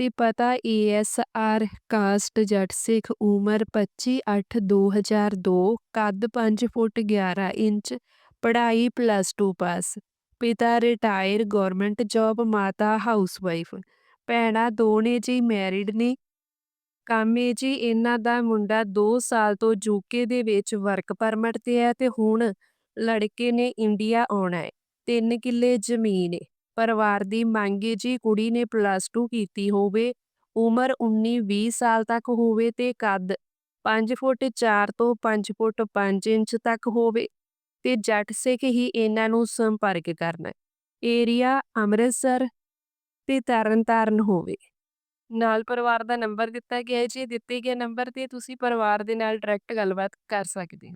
ਤੇ ਪਤਾ ASR caste ਜੱਟ ਸਿੱਖ ਉਮਰ 25/8/2002 ਕੱਦ 5 ਫੁੱਟ 11 ਇੰਚ, ਪੜ੍ਹਾਈ ਪਲੱਸ 2 ਪਾਸ ਪਿਤਾ ਰਿਟਾਇਰ ਗਵਰਨਮੈਂਟ ਜੌਬ ਮਾਤਾ ਹਾਊਸਵਾਈਫ ਭੈਣਾਂ ਦੋ ਨੇ ਜੀ ਮੈਰਿਡ ਨੇ। ਕਾਮੇ ਜੀ ਇਹਨਾਂ ਦਾ ਮੁੰਡਾ 2 ਸਾਲ ਤੋਂ ਯੂਕੇ ਦੇ ਵਿੱਚ ਵਰਕ ਪਰਮਿਟ ਤੇ ਹੈ ਤੇ ਹੁਣ ਲੜਕੇ ਨੇ ਇੰਡੀਆ ਆਉਣਾ ਹੈ 3 ਕਿੱਲੇ ਜ਼ਮੀਨ ਹੈ ਪਰਿਵਾਰ ਦੀ ਮੰਗ ਹੈ ਜੀ ਕੁੜੀ ਨੇ ਪਲੱਸ 2 ਕੀਤੀ ਹੋਵੇ, ਉਮਰ 19-20 ਸਾਲ ਤੱਕ ਹੋਵੇ ਤੇ ਕੱਦ 5 ਫੁੱਟ 4 ਤੋਂ 5 ਫੁੱਟ 5 ਇੰਚ ਤੱਕ ਹੋਵੇ ਤੇ ਜੱਟ ਸਿੱਖ ਹੀ ਇਹਨਾਂ ਨੂੰ ਸੰਪਰਕ ਕਰਨਾ। ਏਰੀਆ ਅੰਮ੍ਰਿਤਸਰ ਤੇ ਤਰਨਤਾਰਨ ਹੋਵੇ। ਨਾਲ ਪਰਿਵਾਰ ਦਾ ਨੰਬਰ ਦਿੱਤਾ ਗਿਆ ਹੈ ਜੀ, ਦਿੱਤੇ ਗਏ ਨੰਬਰ ਤੇ ਤੁਸੀਂ ਪਰਿਵਾਰ ਦੇ ਨਾਲ ਡਾਇਰੈਕਟ ਗੱਲਬਾਤ ਕਰ ਸਕਦੇ ਹੋ।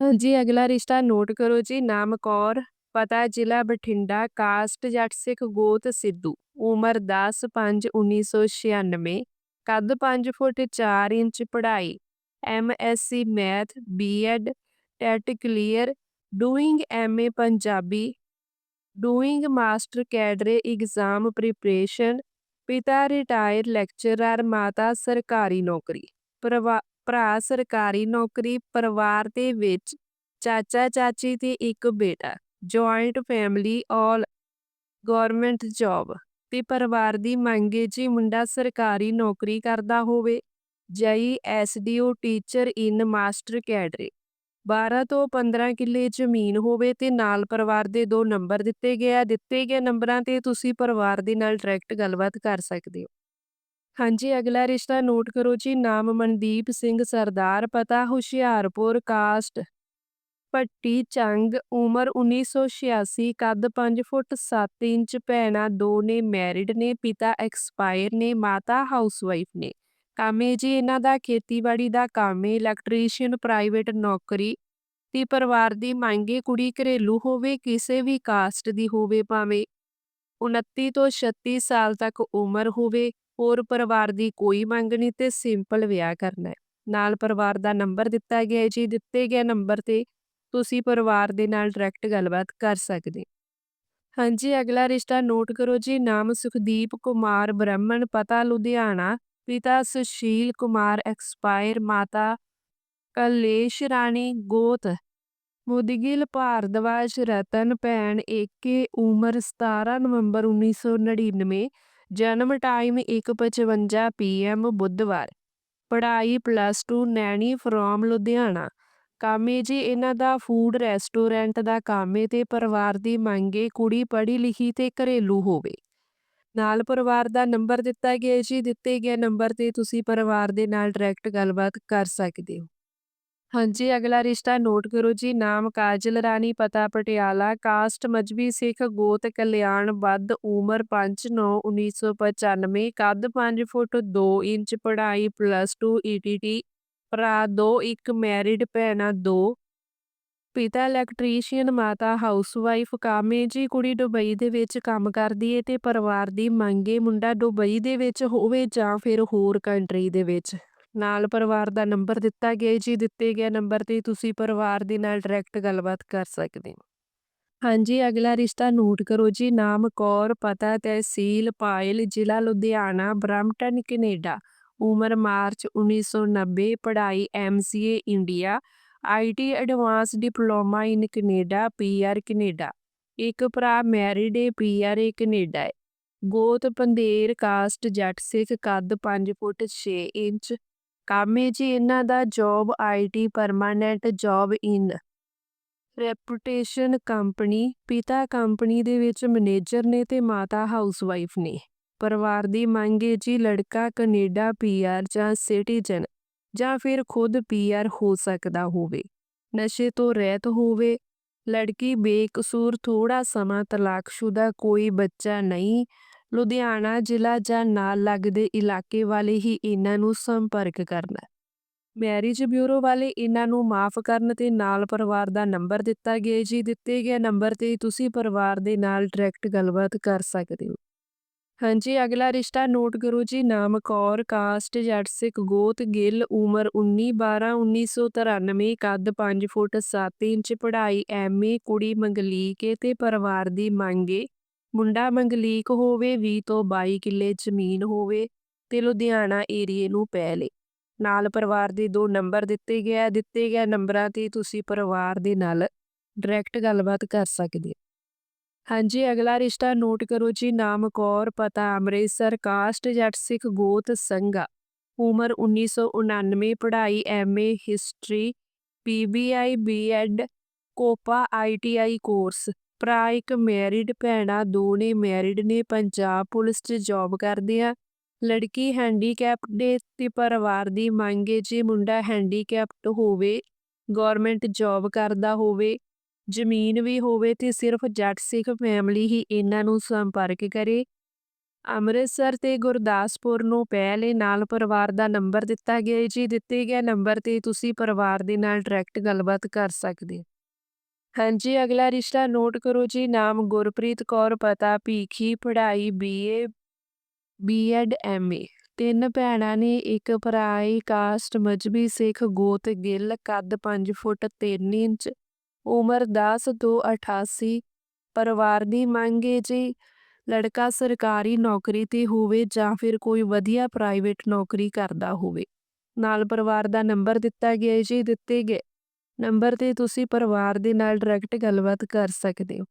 ਹਾਂਜੀ, ਅਗਲਾ ਰਿਸ਼ਤਾ ਨੋਟ ਕਰੋ ਜੀ, ਨਾਮ ਕੌਰ ਪਤਾ ਜ਼ਿਲ੍ਹਾ ਬਠਿੰਡਾ ਕਾਸਟ ਜੱਟ ਸਿੱਖ ਗੋਤ ਸਿੱਧੂ ਉਮਰ 10 5 1996 ਕੱਦ 5 ਫੁੱਟ 4 ਇੰਚ ਪੜ੍ਹਾਈ MSc math BEd TET clear doing MA Punjabi doing master cadre exam preparation ਪਿਤਾ ਰਿਟਾਇਰ ਲੈਕਚਰਰ ਮਾਤਾ ਸਰਕਾਰੀ ਨੌਕਰੀ ਭਰਾ ਸਰਕਾਰੀ ਨੌਕਰੀ ਪਰਿਵਾਰ ਦੇ ਵਿੱਚ ਚਾਚਾ ਚਾਚੀ ਤੇ ਇੱਕ ਬੇਟਾ joint family all government job ਤੇ ਪਰਿਵਾਰ ਦੀ ਮੰਗ ਹੈ ਜੀ ਮੁੰਡਾ ਸਰਕਾਰੀ ਨੌਕਰੀ ਕਰਦਾ ਹੋਵੇ, ਜਈ SDO teacher in master cadre 12 ਤੋਂ 15 ਕਿੱਲੇ ਜ਼ਮੀਨ ਹੋਵੇ ਤੇ ਨਾਲ ਪਰਿਵਾਰ ਦੇ ਦੋ ਨੰਬਰ ਦਿੱਤੇ ਗਏ ਆ, ਦਿੱਤੇ ਗਏ ਨੰਬਰਾਂ ਤੇ ਤੁਸੀਂ ਪਰਿਵਾਰ ਦੇ ਨਾਲ ਡਾਇਰੈਕਟ ਗੱਲਬਾਤ ਕਰ ਸਕਦੇ ਹੋ। ਹਾਂਜੀ, ਅਗਲਾ ਰਿਸ਼ਤਾ ਨੋਟ ਕਰੋ ਜੀ, ਨਾਮ ਮਨਦੀਪ ਸਿੰਘ, ਸਰਦਾਰ, ਪਤਾ ਹੁਸ਼ਿਆਰਪੁਰ ਕਾਸਟ ਪੱਟੀ ਚੰਗ ਉਮਰ 1986 ਕੱਦ 5 ਫੁੱਟ 7 ਇੰਚ, ਭੈਣਾਂ ਦੋ ਨੇ ਮੈਰਿਡ ਨੇ, ਪਿਤਾ ਐਕਸਪਾਇਰ ਨੇ, ਮਾਤਾ ਹਾਊਸਵਾਈਫ ਨੇ। ਕਾਮੇ ਜੀ ਇਹਨਾਂ ਦਾ ਖੇਤੀਬਾੜੀ ਦਾ ਕੰਮ ਹੈ ਇਲੈਕਟ੍ਰੀਸ਼ੀਅਨ, ਪ੍ਰਾਈਵੇਟ ਨੌਕਰੀ, ਤੇ ਪਰਿਵਾਰ ਦੀ ਮੰਗੇ ਕੁੜੀ ਘਰੇਲੂ ਹੋਵੇ, ਕਿਸੇ ਵੀ ਕਾਸਟ ਦੀ ਹੋਵੇ ਭਾਵੇਂ 29 ਤੋਂ 36 ਸਾਲ ਤੱਕ ਉਮਰ ਹੋਵੇ, ਹੋਰ ਪਰਿਵਾਰ ਦੀ ਕੋਈ ਮੰਗ ਨਹੀਂ ਤੇ ਸਿੰਪਲ ਵਿਆਹ ਕਰਨਾ ਹੈ ਨਾਲ ਪਰਿਵਾਰ ਦਾ ਨੰਬਰ ਦਿੱਤਾ ਗਿਆ ਹੈ ਜੀ, ਦਿੱਤੇ ਗਏ ਨੰਬਰ ਤੇ ਤੁਸੀਂ ਪਰਿਵਾਰ ਦੇ ਨਾਲ ਡਾਇਰੈਕਟ ਗੱਲਬਾਤ ਕਰ ਸਕਦੇ ਹਾਂਜੀ, ਅਗਲਾ ਰਿਸ਼ਤਾ ਨੋਟ ਕਰੋ ਜੀ, ਨਾਮ ਸੁਖਦੀਪ ਕੁਮਾਰ ਬ੍ਰਾਹਮਣ, ਪਤਾ ਲੁਧਿਆਣਾ, ਪਿਤਾ ਸੁਸ਼ੀਲ ਕੁਮਾਰ ਐਕਸਪਾਇਰ ਮਾਤਾ ਕਲੇਸ਼ ਰਾਣੀ, ਗੋਤ ਮੁਦਗਿਲ, ਭਾਰਦਵਾਜ ਰਤਨ ਭੈਣ ਏਕੇ ਉਮਰ 17 ਨਵੰਬਰ 1999 ਜਨਮ ਟਾਈਮ 1:55 ਪੀਐਮ ਬੁੱਧਵਾਰ। ਪੜ੍ਹਾਈ ਪਲੱਸ 2 ਨੈਣੀ ਫਰੋਮ ਲੁਧਿਆਣਾ। ਕਾਮੇ ਜੀ ਇਹਨਾਂ ਦਾ ਫੂਡ ਰੈਸਟੋਰੈਂਟ ਦਾ ਕੰਮ ਏ ਤੇ ਪਰਿਵਾਰ ਦੀ ਮੰਗ ਏ ਕੁੜੀ ਪੜ੍ਹੀ ਲਿਖੀ ਤੇ ਘਰੇਲੂ ਹੋਵੇ। ਨਾਲ ਪਰਿਵਾਰ ਦਾ ਨੰਬਰ ਦਿੱਤਾ ਗਿਆ ਜੀ, ਦਿੱਤੇ ਗਏ ਨੰਬਰ ਤੇ ਤੁਸੀਂ ਪਰਿਵਾਰ ਦੇ ਨਾਲ ਡਾਇਰੈਕਟ ਗੱਲਬਾਤ ਕਰ ਸਕਦੇ ਹੋ। ਹਾਂਜੀ, ਅਗਲਾ ਰਿਸ਼ਤਾ ਨੋਟ ਕਰੋ ਜੀ, ਨਾਮ ਕਾਜਲ, ਰਾਣੀ ਪਤਾ ਪਟਿਆਲਾ ਕਾਸਟ ਮਜਬੀ ਸਿੱਖ, ਗੋਤ ਕਲਿਆਣ, ਵੱਧ ਉਮਰ 5/9/1995 ਕੱਦ 5 ਫੁੱਟ 2 ਇੰਚ, ਪੜ੍ਹਾਈ ਪਲੱਸ 2 ਈਟੀਟੀ ਭਰਾ ਦੋ ਇੱਕ ਮੈਰਿਡ ਭੈਣਾਂ ਦੋ। ਪਿਤਾ ਇਲੈਕਟ੍ਰੀਸ਼ੀਅਨ ਮਾਤਾ ਹਾਊਸਵਾਈਫ ਕਾਮੇ ਜੀ ਕੁੜੀ ਦੁਬਈ ਦੇ ਵਿੱਚ ਕੰਮ ਕਰਦੀ ਏ ਤੇ ਪਰਿਵਾਰ ਦੀ ਮੰਗੇ ਮੁੰਡਾ ਦੁਬਈ ਦੇ ਵਿੱਚ ਹੋਵੇ ਜਾਂ ਫਿਰ ਹੋਰ ਕੰਟਰੀ ਦੇ ਵਿੱਚ। ਨਾਲ ਪਰਿਵਾਰ ਦਾ ਨੰਬਰ ਦਿੱਤਾ ਗਿਆ ਜੀ ਦਿੱਤੇ ਗਏ ਨੰਬਰ ਤੇ ਤੁਸੀਂ ਪਰਿਵਾਰ ਦੇ ਨਾਲ ਡਾਇਰੈਕਟ ਗੱਲਬਾਤ ਕਰ ਸਕਦੇ ਹੋ। ਹਾਂਜੀ, ਅਗਲਾ ਰਿਸ਼ਤਾ ਨੋਟ ਕਰੋ ਜੀ, ਨਾਮ ਕੌਰ, ਪਤਾ ਤਹਿਸੀਲ ਪਾਇਲ, ਜ਼ਿਲ੍ਹਾ ਲੁਧਿਆਣਾ, ਬ੍ਰੈਂਪਟਨ, ਕੈਨੇਡਾ। ਉਮਰ ਮਾਰਚ 1990 ਪੜ੍ਹਾਈ MCA India IT advance diploma in Canada PR Canada. ਇੱਕ ਭਰਾ married a PR a Canada ਗੋਤ ਪੰਦੇਰ ਕਾਸਟ ਜੱਟ ਸਿੱਖ, ਕੱਦ 5 ਫੁੱਟ 6 ਇੰਚ। ਕਾਮੇ ਜੀ ਇਹਨਾਂ ਦਾ job IT permanent job in. Reputation company, ਪਿਤਾ ਕੰਪਨੀ ਦੇ ਵਿੱਚ ਮੈਨੇਜਰ ਨੇ ਤੇ ਮਾਤਾ ਹਾਊਸਵਾਈਫ ਨੇ। ਪਰਿਵਾਰ ਦੀ ਮੰਗ ਹੈ ਜੀ ਲੜਕਾ ਕੈਨੇਡਾ ਪੀਆਰ ਜਾਂ ਸਿਟੀਜ਼ਨ ਜਾਂ ਫਿਰ ਖੁਦ ਪੀਆਰ ਹੋ ਸਕਦਾ ਹੋਵੇ। ਨਸ਼ੇ ਤੋਂ ਰਹਿਤ ਹੋਵੇ। ਲੜਕੀ ਬੇਕਸੂਰ ਥੋੜਾ ਸਮਾਂ ਤਲਾਕਸ਼ੁਦਾ ਕੋਈ ਬੱਚਾ ਨਹੀਂ। ਲੁਧਿਆਣਾ ਜ਼ਿਲ੍ਹਾ ਜਾਂ ਨਾਲ ਲੱਗਦੇ ਇਲਾਕੇ ਵਾਲੇ ਹੀ ਇਹਨਾਂ ਨੂੰ ਸੰਪਰਕ ਕਰਨਾ ਮੈਰਿਜ ਬਿਊਰੋ ਵਾਲੇ ਇਹਨਾਂ ਨੂੰ ਮਾਫ ਕਰਨ ਤੇ ਨਾਲ ਪਰਿਵਾਰ ਦਾ ਨੰਬਰ ਦਿੱਤਾ ਗਿਆ ਜੀ, ਦਿੱਤੇ ਗਏ ਨੰਬਰ ਤੇ ਤੁਸੀਂ ਪਰਿਵਾਰ ਦੇ ਨਾਲ ਡਾਇਰੈਕਟ ਗੱਲਬਾਤ ਕਰ ਸਕਦੇ ਹੋ। ਹਾਂਜੀ, ਅਗਲਾ ਰਿਸ਼ਤਾ ਨੋਟ ਕਰੋ ਜੀ ਨਾਮ ਕੌਰ ਕਾਸਟ ਜੱਟ ਸਿੱਖ ਗੋਤ, ਗਿੱਲ, ਉਮਰ 19 12 1993 ਕੱਦ 5 ਫੁੱਟ 7 ਇੰਚ, ਪੜ੍ਹਾਈ ਐਮਏ ਕੁੜੀ ਮੰਗਲੀਕ ਏ ਤੇ ਪਰਿਵਾਰ ਦੀ ਮੰਗ ਏ। ਮੁੰਡਾ ਮੰਗਲੀਕ ਹੋਵੇ 20 ਤੋਂ 22 ਕਿੱਲੇ ਜ਼ਮੀਨ ਹੋਵੇ ਤੇ ਲੁਧਿਆਣਾ ਏਰੀਏ ਨੂੰ ਪੈ ਲੇ ਨਾਲ ਪਰਿਵਾਰ ਦੇ ਦੋ ਨੰਬਰ ਦਿੱਤੇ ਗਏ ਦਿੱਤੇ ਗਏ ਨੰਬਰਾਂ ਤੇ ਤੁਸੀਂ ਪਰਿਵਾਰ ਦੇ ਨਾਲ ਡਾਇਰੈਕਟ ਗੱਲਬਾਤ ਕਰ ਸਕਦੇ ਹੋ। ਹਾਂਜੀ, ਅਗਲਾ ਰਿਸ਼ਤਾ ਨੋਟ ਕਰੋ ਜੀ, ਨਾਮ ਕੌਰ, ਪਤਾ ਅੰਮ੍ਰਿਤਸਰ, ਕਾਸਟ ਜੱਟ ਸਿੱਖ ਗੋਤ ਸੰਗਾ ਉਮਰ 1999 ਪੜ੍ਹਾਈ MA history PBI BEd COPA ITI course, ਭਰਾ ਇੱਕ ਮੈਰਿਡ, ਭੈਣਾ ਦੋਨੇ ਮੈਰਿਡ ਨੇ, ਪੰਜਾਬ ਪੁਲਿਸ 'ਚ ਜੌਬ ਕਰਦੇ ਆ ਲੜਕੀ ਹੈਂਡੀਕੈਪਡ ਦੇ ਤੇ ਪਰਿਵਾਰ ਦੀ ਮੰਗ ਹੈ ਜੀ ਮੁੰਡਾ ਹੈਂਡੀਕੈਪਡ ਹੋਵੇ ਗਵਰਨਮੈਂਟ ਜੌਬ ਕਰਦਾ ਹੋਵੇ ਜ਼ਮੀਨ ਵੀ ਹੋਵੇ ਤੇ ਸਿਰਫ ਜੱਟ ਸਿੱਖ ਫੈਮਿਲੀ ਹੀ ਇਹਨਾਂ ਨੂੰ ਸੰਪਰਕ ਕਰੇ। ਅੰਮ੍ਰਿਤਸਰ ਤੇ ਗੁਰਦਾਸਪੁਰ ਨੂੰ ਪਹਿਲੇ ਨਾਲ ਪਰਿਵਾਰ ਦਾ ਨੰਬਰ ਦਿੱਤਾ ਗਿਆ ਹੈ ਜੀ। ਦਿੱਤੇ ਗਏ ਨੰਬਰ ਤੇ ਤੁਸੀਂ ਪਰਿਵਾਰ ਦੇ ਨਾਲ ਡਾਇਰੈਕਟ ਗੱਲਬਾਤ ਕਰ ਸਕਦੇ ਹੋ। ਹਾਂਜੀ, ਅਗਲਾ ਰਿਸ਼ਤਾ ਨੋਟ ਕਰੋ ਜੀ। ਨਾਮ ਗੁਰਪ੍ਰੀਤ ਕੌਰ, ਪਤਾ ਭੀਖੀ, ਪੜ੍ਹਾਈ ਬੀਏ ਬੀਐਡ ਐਮਏ ਤਿੰਨ ਭੈਣਾਂ ਨੇ, ਇੱਕ ਭਰਾ ਏ ਕਾਸਟ ਮਜਬੀ ਸਿੱਖ, ਗੋਤ ਗਿੱਲ, ਕੱਦ 5 ਫੁੱਟ 3 ਇੰਚ। ਉਮਰ 10 ਤੋਂ 88 ਪਰਿਵਾਰ ਦੀ ਮੰਗ ਏ ਜੀ ਲੜਕਾ ਸਰਕਾਰੀ ਨੌਕਰੀ ਤੇ ਹੋਵੇ ਜਾਂ ਫਿਰ ਕੋਈ ਵਧੀਆ ਪ੍ਰਾਈਵੇਟ ਨੌਕਰੀ ਕਰਦਾ ਹੋਵੇ। ਨਾਲ ਪਰਿਵਾਰ ਦਾ ਨੰਬਰ ਦਿੱਤਾ ਗਿਆ ਹੈ ਜੀ, ਦਿੱਤੇ ਗਏ। ਨੰਬਰ ਤੇ ਤੁਸੀਂ ਪਰਿਵਾਰ ਦੇ ਨਾਲ ਡਾਇਰੈਕਟ ਗੱਲਬਾਤ ਕਰ ਸਕਦੇ ਹੋ।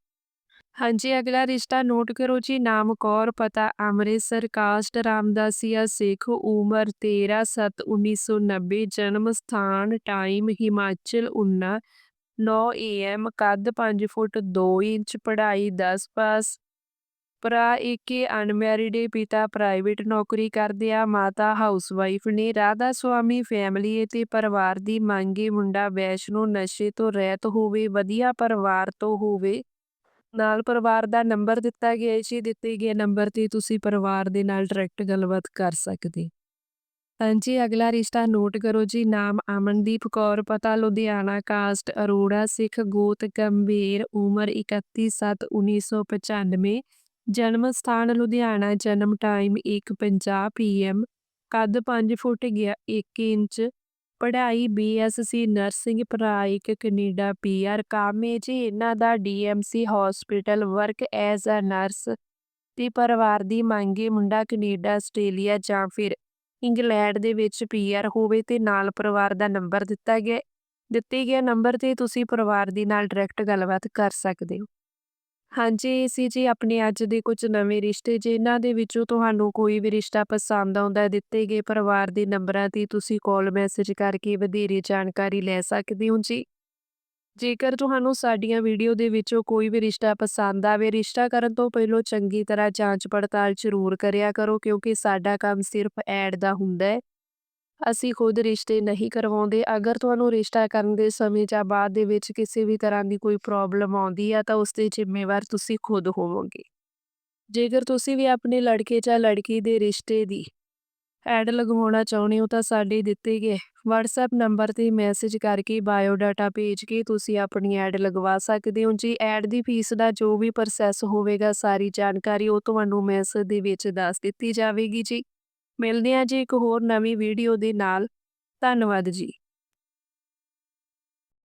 ਹਾਂਜੀ, ਅਗਲਾ ਰਿਸ਼ਤਾ ਨੋਟ ਕਰੋ ਜੀ, ਨਾਮ ਕੌਰ, ਪਤਾ ਅੰਮ੍ਰਿਤਸਰ ਕਾਸਟ ਰਾਮਦਾਸੀਆ ਸਿੱਖ, ਉਮਰ 13 7 1990 ਜਨਮ ਸਥਾਨ ਟਾਈਮ ਹਿਮਾਚਲ, ਉਨਾ 9 ਏਐਮ ਕੱਦ 5 ਫੁੱਟ 2 ਇੰਚ, ਪੜ੍ਹਾਈ 10 ਪਾਸ। ਭਰਾ ਇੱਕ ਅਨਮੈਰਿਡ ਪਿਤਾ ਪ੍ਰਾਈਵੇਟ ਨੌਕਰੀ ਕਰਦੇ ਆ, ਮਾਤਾ ਹਾਊਸਵਾਈਫ ਨੇ। ਰਾਧਾ ਸੁਆਮੀ ਫੈਮਿਲੀ ਅਤੇ ਪਰਿਵਾਰ ਦੀ ਮੰਗੇ ਮੁੰਡਾ ਵੈਸ਼ਨੋ ਨਸ਼ੇ ਤੋਂ ਰਹਿਤ ਹੋਵੇ, ਵਧੀਆ ਪਰਿਵਾਰ ਤੋਂ ਹੋਵੇ। ਨਾਲ ਪਰਿਵਾਰ ਦਾ ਨੰਬਰ ਦਿੱਤਾ ਗਿਆ ਜੀ ਦਿੱਤੇ ਗਏ ਨੰਬਰ ਤੇ ਤੁਸੀਂ ਪਰਿਵਾਰ ਦੇ ਨਾਲ ਡਾਇਰੈਕਟ ਗੱਲਬਾਤ ਕਰ ਸਕਦੇ। ਹਾਂਜੀ, ਅਗਲਾ ਰਿਸ਼ਤਾ ਨੋਟ ਕਰੋ ਜੀ, ਨਾਮ ਅਮਨਦੀਪ ਕੌਰ, ਪਤਾ ਲੁਧਿਆਣਾ, ਕਾਸਟ ਅਰੋੜਾ, ਸਿੱਖ ਗੋਤ ਗੰਭੀਰ, ਉਮਰ 31 7 1995 ਜਨਮ ਸਥਾਨ ਲੁਧਿਆਣਾ, ਜਨਮ ਟਾਈਮ 1:50 ਪੀਐਮ ਕੱਦ 5 ਫੁੱਟ 1 ਇੰਚ, ਪੜ੍ਹਾਈ ਬੀਐਸਸੀ ਨਰਸਿੰਗ ਭਰਾ ਇੱਕ ਕੈਨੇਡਾ ਪੀਆਰ ਕਾਮੇ ਜੀ, ਇਹਨਾਂ ਦਾ DMC hospital work as a nurse ਤੇ ਪਰਿਵਾਰ ਦੀ ਮੰਗੇ ਮੁੰਡਾ ਕੈਨੇਡਾ, ਆਸਟ੍ਰੇਲੀਆ ਜਾਂ ਫਿਰ ਇੰਗਲੈਂਡ ਦੇ ਵਿੱਚ ਪੀਆਰ ਹੋਵੇ ਤੇ ਨਾਲ ਪਰਿਵਾਰ ਦਾ ਨੰਬਰ ਦਿੱਤਾ ਗਿਆ ਦਿੱਤੇ ਗਏ ਨੰਬਰ ਤੇ ਤੁਸੀਂ ਪਰਿਵਾਰ ਦੇ ਨਾਲ ਡਾਇਰੈਕਟ ਗੱਲਬਾਤ ਕਰ ਸਕਦੇ ਹੋ। ਹਾਂਜੀ ਸੀ ਜੀ ਆਪਣੇ ਅੱਜ ਦੇ ਕੁਝ ਨਵੇਂ ਰਿਸ਼ਤੇ। ਜਿਨ੍ਹਾਂ ਦੇ ਵਿੱਚੋਂ ਤੁਹਾਨੂੰ ਕੋਈ ਵੀ ਰਿਸ਼ਤਾ ਪਸੰਦ ਆਉਂਦਾ, ਦਿੱਤੇ ਗਏ ਪਰਿਵਾਰ ਦੇ ਨੰਬਰਾਂ ਤੇ ਤੁਸੀਂ ਕਾਲ ਮੈਸੇਜ ਕਰਕੇ ਵਧੇਰੇ ਜਾਣਕਾਰੀ ਲੈ ਸਕਦੇ ਹੋ ਜੀ। ਜੇਕਰ ਤੁਹਾਨੂੰ ਸਾਡੀਆਂ ਵੀਡੀਓ ਦੇ ਵਿੱਚੋਂ ਕੋਈ ਵੀ ਰਿਸ਼ਤਾ ਪਸੰਦ ਆਵੇ, ਰਿਸ਼ਤਾ ਕਰਨ ਤੋਂ ਪਹਿਲਾਂ ਚੰਗੀ ਤਰ੍ਹਾਂ ਜਾਂਚ ਪੜਤਾਲ ਜ਼ਰੂਰ ਕਰਿਆ ਕਰੋ, ਕਿਉਂਕਿ ਸਾਡਾ ਕੰਮ ਸਿਰਫ ਐਡ ਦਾ ਹੁੰਦਾ ਹੈ। ਅਸੀਂ ਖੁਦ ਰਿਸ਼ਤੇ ਨਹੀਂ ਕਰਵਾਉਂਦੇ। ਅਗਰ ਤੁਹਾਨੂੰ ਰਿਸ਼ਤਾ ਕਰਨ ਦੇ ਸਮੇਂ ਜਾਂ ਬਾਅਦ ਦੇ ਵਿੱਚ ਕਿਸੇ ਵੀ ਤਰ੍ਹਾਂ ਦੀ ਕੋਈ ਪ੍ਰੋਬਲਮ ਆਉਂਦੀ ਹੈ ਤਾਂ ਉਸ ਦੇ ਜ਼ਿੰਮੇਵਾਰ ਤੁਸੀਂ ਖੁਦ ਹੋਵੋਗੇ। ਜੇਕਰ ਤੁਸੀਂ ਵੀ ਆਪਣੇ ਲੜਕੇ ਜਾਂ ਲੜਕੀ ਦੇ ਰਿਸ਼ਤੇ ਦੀ ਐਡ ਲਗਵਾਉਣਾ ਚਾਹੁੰਦੇ ਹੋ ਤਾਂ ਸਾਡੇ ਦਿੱਤੇ ਗਏ WhatsApp ਨੰਬਰ ਤੇ ਮੈਸੇਜ ਕਰਕੇ ਬਾਇਓਡਾਟਾ ਭੇਜ ਕੇ ਤੁਸੀਂ ਆਪਣੀ ਐਡ ਲਗਵਾ ਸਕਦੇ ਹੋ। ਜੀ ਐਡ ਦੀ ਫੀਸ ਦਾ ਜੋ ਵੀ ਪ੍ਰੋਸੈਸ ਹੋਵੇਗਾ, ਸਾਰੀ ਜਾਣਕਾਰੀ ਉਹ ਤੁਹਾਨੂੰ ਮੈਸੇਜ ਦੇ ਵਿੱਚ ਦੱਸ ਦਿੱਤੀ ਜਾਵੇਗੀ ਜੀ। ਮਿਲਦੇ ਹਾਂ ਜੀ ਇੱਕ ਹੋਰ ਨਵੀਂ ਵੀਡੀਓ ਦੇ ਨਾਲ। ਧੰਨਵਾਦ ਜੀ।